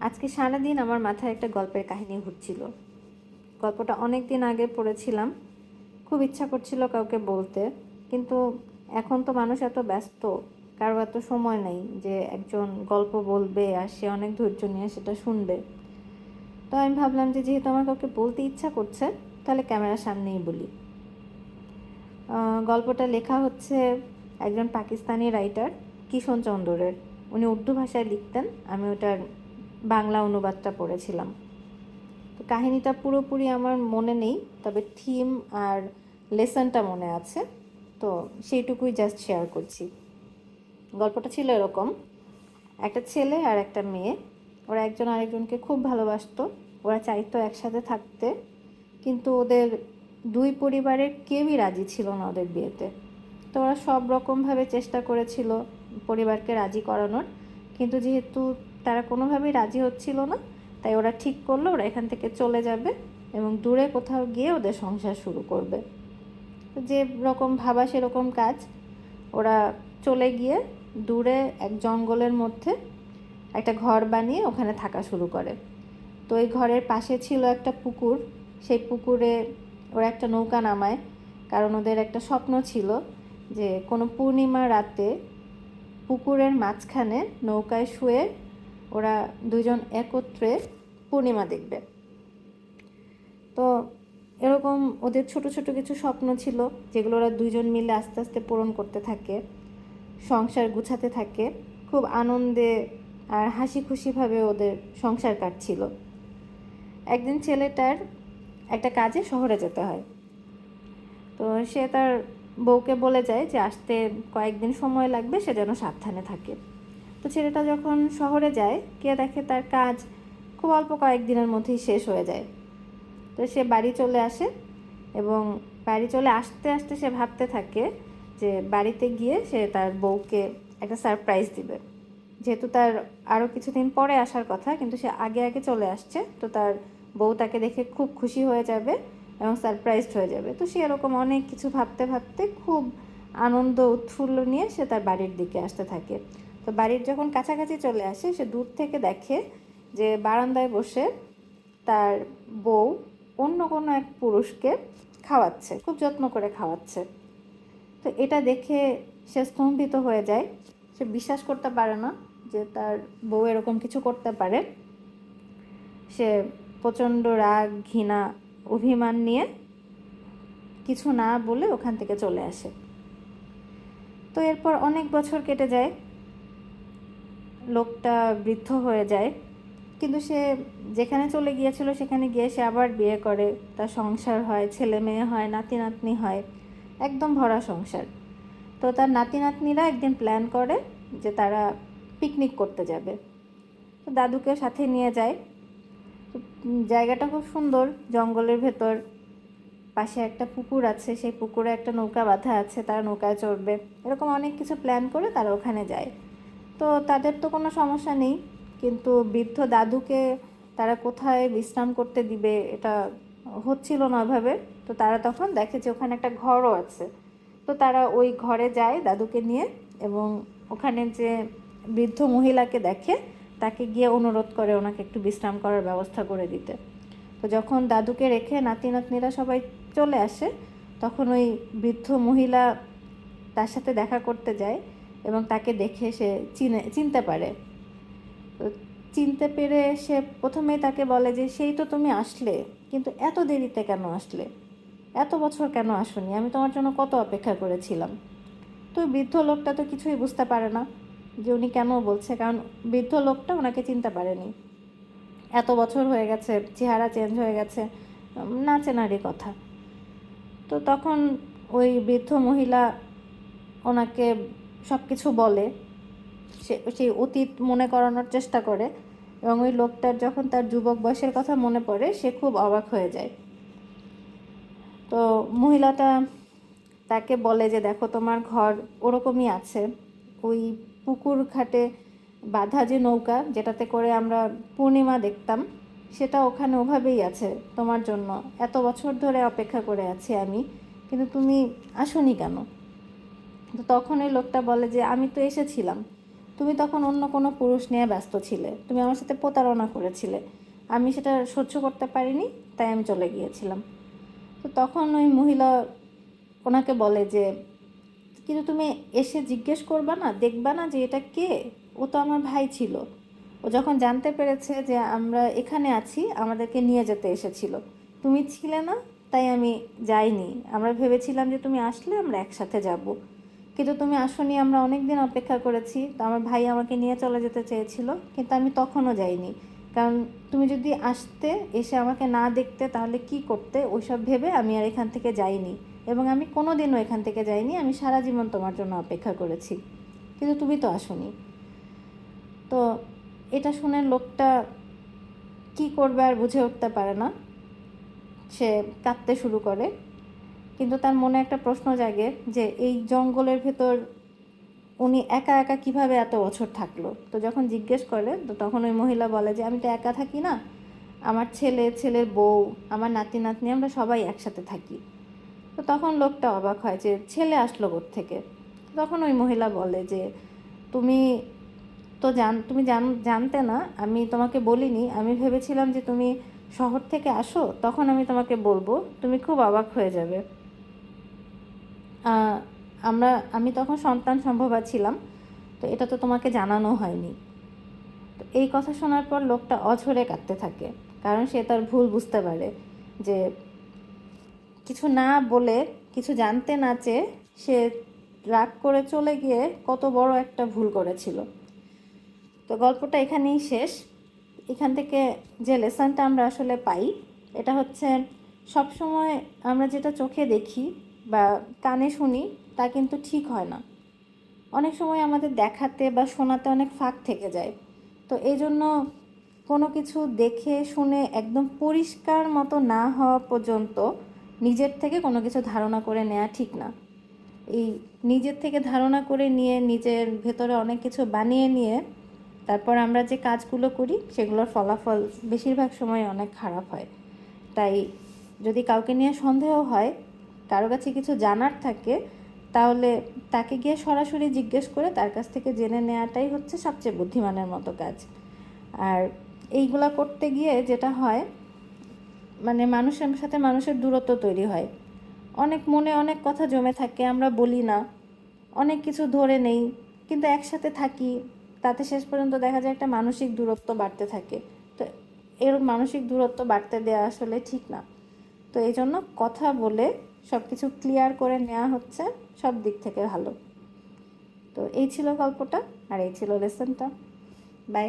আজকে সারাদিন আমার মাথায় একটা গল্পের কাহিনী ঘুরছিল। গল্পটা অনেক দিন আগে পড়েছিলাম। খুব ইচ্ছা করছিল কাউকে বলতে, কিন্তু এখন তো মানুষ এত ব্যস্ত, কারও এত সময় নেই যে একজন গল্প বলবে আর সে অনেক ধৈর্য নিয়ে সেটা শুনবে। তো আমি ভাবলাম যে যেহেতু আমার কাউকে বলতে ইচ্ছা করছে, তাহলে ক্যামেরার সামনেই বলি। গল্পটা লেখা হচ্ছে একজন পাকিস্তানি রাইটার কিষণ চন্দ্রের। উনি উর্দু ভাষায় লিখতেন, আমি ওটার বাংলা অনুবাদটা পড়েছিলাম। তো কাহিনীটা পুরোপুরি আমার মনে নেই, তবে থিম আর লেসনটা মনে আছে, তো সেইটুকুই জাস্ট শেয়ার করছি। গল্পটা ছিল এরকম, একটা ছেলে আর একটা মেয়ে, ওরা একজন আরেকজনকে খুব ভালোবাসতো, ওরা চাইতো একসাথে থাকতে, কিন্তু ওদের দুই পরিবারের কেউই রাজি ছিল না ওদের বিয়েতে। তো ওরা সব রকমভাবে চেষ্টা করেছিল পরিবারকে রাজি করানোর, কিন্তু যেহেতু তারা কোনোভাবেই রাজি হচ্ছিল না। তাই ওরা ঠিক করল, ওরা এখান থেকে চলে যাবে এবং দূরে কোথাও গিয়ে ওদের সংসার শুরু করবে। যে রকম ভাবা সেরকম কাজ। ওরা চলে গিয়ে দূরে এক জঙ্গলের মধ্যে একটা ঘর বানিয়ে ওখানে থাকা শুরু করে। তো ওই ঘরের পাশে ছিল একটা পুকুর। সেই পুকুরে ওরা একটা নৌকা নামায়, কারণ ওদের একটা স্বপ্ন ছিল যে কোনো পূর্ণিমা রাতে পুকুরের মাঝখানে নৌকায় শুয়ে ওরা দুজন একত্রে পূর্ণিমা দেখবে। তো এরকম ওদের ছোট ছোট কিছু স্বপ্ন ছিল, যেগুলো ওরা দুজন মিলে আস্তে আস্তে পূরণ করতে থাকে, সংসার গুছাতে থাকে। খুব আনন্দে আর হাসি খুশিভাবে ওদের সংসার কাটছিল। একদিন ছেলেটার একটা কাজে শহরে যেতে হয়। তো সে তার বউকে বলে যায় যে, আসতে কয়েকদিন সময় লাগবে, সে যেন সাবধানে থাকে। তো ছেলেটা যখন শহরে যায় কে দেখে তার কাজ খুব অল্প কয়েকদিনের মধ্যেই শেষ হয়ে যায়। তো সে বাড়ি চলে আসে এবং বাড়ি চলে আসতে আসতে সে ভাবতে থাকে যে বাড়িতে গিয়ে সে তার বউকে একটা সারপ্রাইজ দিবে। যেহেতু তার আরও কিছুদিন পরে আসার কথা, কিন্তু সে আগে আগে চলে আসছে, তো তার বউ তাকে দেখে খুব খুশি হয়ে যাবে এবং সারপ্রাইজড হয়ে যাবে। তো সে এরকম অনেক কিছু ভাবতে ভাবতে খুব আনন্দ উৎফুল্ল নিয়ে সে তার বাড়ির দিকে আসতে থাকে। তো বাড়ির যখন কাছাকাছি চলে আসে, সে দূর থেকে দেখে যে বারান্দায় বসে তার বউ অন্য কোনো এক পুরুষকে খাওয়াচ্ছে, খুব যত্ন করে খাওয়াচ্ছে। তো এটা দেখে সে স্তম্ভিত হয়ে যায়। সে বিশ্বাস করতে পারে না যে তার বউ এরকম কিছু করতে পারে। সে প্রচণ্ড রাগ, ঘৃণা, অভিমান নিয়ে কিছু না বলে ওখান থেকে চলে আসে। তো এরপর অনেক বছর কেটে যায়। লোকটা বৃদ্ধ হয়ে যায়। কিন্তু সে যেখানে চলে গিয়েছিল সেখানে গিয়ে সে আবার বিয়ে করে। তার সংসার হয়, ছেলে মেয়ে হয় নাতি নাতনি হয়। একদম ভরা সংসার। তো তার নাতি নাতনিরা একদিন প্ল্যান করে যে তারা পিকনিক করতে যাবে। তো দাদুকে সাথে নিয়ে যায়। জায়গাটা খুব সুন্দর, জঙ্গলের ভেতর। পাশে একটা পুকুর আছে, সেই পুকুরে একটা নৌকা বাঁধা আছে, তারা নৌকায় চড়বে। এরকম অনেক কিছু প্ল্যান করে তারা ওখানে যায়। তো তাদের তো কোনো সমস্যা নেই। কিন্তু বৃদ্ধ দাদুকে তারা কোথায় বিশ্রাম করতে দিবে এটা হচ্ছিল না ওইভাবে। তো তারা তখন দেখে যে ওখানে একটা ঘরও আছে। তো তারা ওই ঘরে যায় দাদুকে নিয়ে এবং ওখানে যে বৃদ্ধ মহিলাকে দেখে তাকে গিয়ে অনুরোধ করে ওনাকে একটু বিশ্রাম করার ব্যবস্থা করে দিতে। তো যখন দাদুকে রেখে নাতি নাতনিরা সবাই চলে আসে, তখন ওই বৃদ্ধ মহিলা তার সাথে দেখা করতে যায়। এবং তাকে দেখে সে চিনে, চিনতে পারে। তো চিনতে পেরে সে প্রথমেই তাকে বলে যে, সেই তো তুমি আসলে, কিন্তু এত দেরিতে কেন আসলে? এত বছর কেন আসনি? আমি তোমার জন্য কত অপেক্ষা করেছিলাম। তো বৃদ্ধ লোকটা তো কিছুই বুঝতে পারে না যে উনি কেন বলছে, কারণ বৃদ্ধ লোকটা ওনাকে চিনতে পারেনি। এত বছর হয়ে গেছে, চেহারা চেঞ্জ হয়ে গেছে, না চেনারই কথা। তো তখন ওই বৃদ্ধ মহিলা ওনাকে সব কিছু বলে, সে সেই অতীত মনে করানোর চেষ্টা করে এবং ওই লোকটার যখন তার যুবক বয়সের কথা মনে পড়ে, সে খুব অবাক হয়ে যায়। তো মহিলাটা তাকে বলে যে, দেখো, তোমার ঘর ওরকমই আছে। ওই পুকুর ঘাটে বাঁধা যে নৌকা, যেটাতে করে আমরা পূর্ণিমা দেখতাম, সেটা ওখানে ওভাবেই আছে তোমার জন্য। এত বছর ধরে অপেক্ষা করে আছি আমি, কিন্তু তুমি আসনি কেন? তো তখন ওই লোকটা বলে যে, আমি তো এসেছিলাম। তুমি তখন অন্য কোনো পুরুষ নিয়ে ব্যস্ত ছিলে। তুমি আমার সাথে প্রতারণা করেছিলে। আমি সেটা সহ্য করতে পারিনি, তাই আমি চলে গিয়েছিলাম। তো তখন ওই মহিলা ওনাকে বলে যে, কিন্তু তুমি এসে জিজ্ঞেস করবা না, দেখবা না যে এটা কে? ও তো আমার ভাই ছিল। ও যখন জানতে পেরেছে যে আমরা এখানে আছি, আমাদেরকে নিয়ে যেতে এসেছিল। তুমি ছিলে না, তাই আমি যাইনি। আমরা ভেবেছিলাম যে তুমি আসলে আমরা একসাথে যাব। কিন্তু তুমি আসনি, আমরা অনেক দিন অপেক্ষা করেছি, তো আমার ভাই আমাকে নিয়ে চলে যেতে চেয়েছিল, কিন্তু আমি তখনও যাইনি। কারণ তুমি যদি আসতে, এসে আমাকে না দেখতে, তাহলে কি করতে? ওইসব ভেবে আমি আর এখান থেকে যাইনি। এবং আমি কোনো দিনও এখান থেকে যাইনি, আমি সারা জীবন তোমার জন্য অপেক্ষা করেছি। কিন্তু তুমি তো আসনি। তো এটা শুনে লোকটা কি করবে আর বুঝে উঠতে পারে না। সে কাঁদতে শুরু করে। কিন্তু তার মনে একটা প্রশ্ন জাগে যে এই জঙ্গলের ভেতর উনি একা একা কীভাবে এত বছর থাকল? তো যখন জিজ্ঞেস করে তো তখন ওই মহিলা বলে যে, আমি তো একা থাকি না। আমার ছেলে, ছেলের বউ, আমার নাতি, নাতনি, আমরা সবাই একসাথে থাকি। তো তখন লোকটা অবাক হয় যে, ছেলে আসলো থেকে তখন ওই মহিলা বলে যে, তুমি তো জান, তুমি জান, জানতে না, আমি তোমাকে বলিনি। আমি ভেবেছিলাম যে তুমি শহর থেকে আসো। তখন আমি তোমাকে বলব। তুমি খুব অবাক হয়ে যাবে। আমরা, আমি তখন সন্তান সম্ভবা ছিলাম, তো এটা তো তোমাকে জানানো হয়নি। তো এই কথা শোনার পর লোকটা অঝরে কাঁদতে থাকে, কারণ সে তার ভুল বুঝতে পারে যে কিছু না বলে, কিছু জানতে না চেয়ে সে রাগ করে চলে গিয়ে কত বড় একটা ভুল করেছিল। তো গল্পটা এখানেই শেষ। এখান থেকে যে লেসনটা আমরা আসলে পাই, এটা হচ্ছে সবসময় আমরা যেটা চোখে দেখি বা কানে শুনি, তা কিন্তু ঠিক হয় না। অনেক সময় আমাদের দেখাতে বা শোনাতে অনেক ফাঁক থেকে যায়। তো এই জন্য কোনো কিছু দেখে শুনে একদম পরিষ্কার মতো না হওয়া পর্যন্ত নিজের থেকে কোনো কিছু ধারণা করে নেওয়া ঠিক না। এই নিজের থেকে ধারণা করে নিয়ে নিজের ভেতরে অনেক কিছু বানিয়ে নিয়ে তারপর আমরা যে কাজগুলো করি, সেগুলোর ফলাফল বেশিরভাগ সময় অনেক খারাপ হয়। তাই যদি কাউকে নিয়ে সন্দেহ হয় কারও কাছে কিছু জানার থাকে, তাহলে তাকে গিয়ে সরাসরি জিজ্ঞেস করে তার কাছ থেকে জেনে নেওয়াটাই হচ্ছে সবচেয়ে বুদ্ধিমানের মতো কাজ। আর এইগুলা করতে গিয়ে যেটা হয় মানে মানুষের সাথে মানুষের দূরত্ব তৈরি হয়। অনেক মনে অনেক কথা জমে থাকে, আমরা বলি না। অনেক কিছু ধরে নেই, কিন্তু একসাথে থাকি, তাতে শেষ পর্যন্ত দেখা যায় একটা মানসিক দূরত্ব বাড়তে থাকে। তো এর মানসিক দূরত্ব বাড়তে দেওয়া আসলে ঠিক না। তো এই জন্য কথা বলে সব কিছু ক্লিয়ার করে নেওয়া হচ্ছে, সব দিক থেকে ভালো। তো এই ছিল গল্পটা, আর এই ছিল লেসনটা বাই